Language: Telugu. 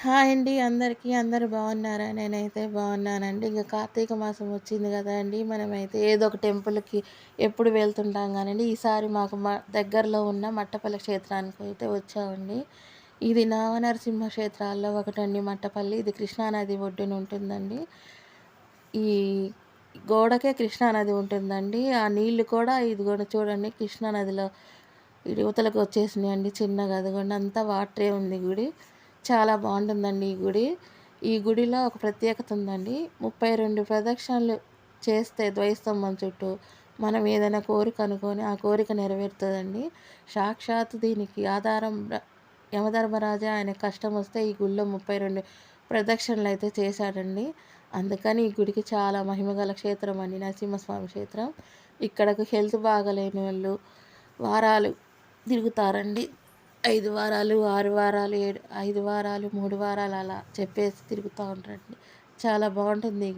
హాయ్ అండి అందరికీ. అందరూ బాగున్నారా? నేనైతే బాగున్నానండి. ఇంకా కార్తీక మాసం వచ్చింది కదా అండి. మనమైతే ఏదో ఒక టెంపుల్కి ఎప్పుడు వెళ్తుంటాం కానండి. ఈసారి మాకు మా దగ్గరలో ఉన్న మట్టపల్లి క్షేత్రానికి అయితే వచ్చామండి. ఇది నావనరసింహ క్షేత్రాల్లో ఒకటండి మట్టపల్లి. ఇది కృష్ణానది ఒడ్డున ఉంటుందండి. ఈ గోడకే కృష్ణానది ఉంటుందండి. ఆ నీళ్ళు కూడా ఇది కూడా చూడండి కృష్ణానదిలో యువతలకు వచ్చేసినాయండి చిన్నగా. అదిగోండి అంతా వాటరే ఉంది గుడి. చాలా బాగుంటుందండి ఈ గుడి. ఈ గుడిలో ఒక ప్రత్యేకత ఉందండి. ముప్పై రెండు ప్రదక్షిణలు చేస్తే ద్వైస్తంభం చుట్టూ మనం ఏదైనా కోరిక అనుకొని ఆ కోరిక నెరవేరుతుందండి. సాక్షాత్ దీనికి ఆధారం యమధర్మరాజా ఆయన కష్టం వస్తే ఈ గుడిలో ముప్పై రెండు ప్రదక్షిణలు అయితే చేశాడండి. అందుకని ఈ గుడికి చాలా మహిమగల క్షేత్రం అండి నరసింహస్వామి క్షేత్రం. ఇక్కడకు హెల్త్ బాగలేని వాళ్ళు వారాలు తిరుగుతారండి. ఐదు వారాలు ఆరు వారాలు ఏడు ఐదు వారాలు మూడు వారాలు అలా చెప్పేసి తిరుగుతూ ఉంటారండి. చాలా బాగుంటుంది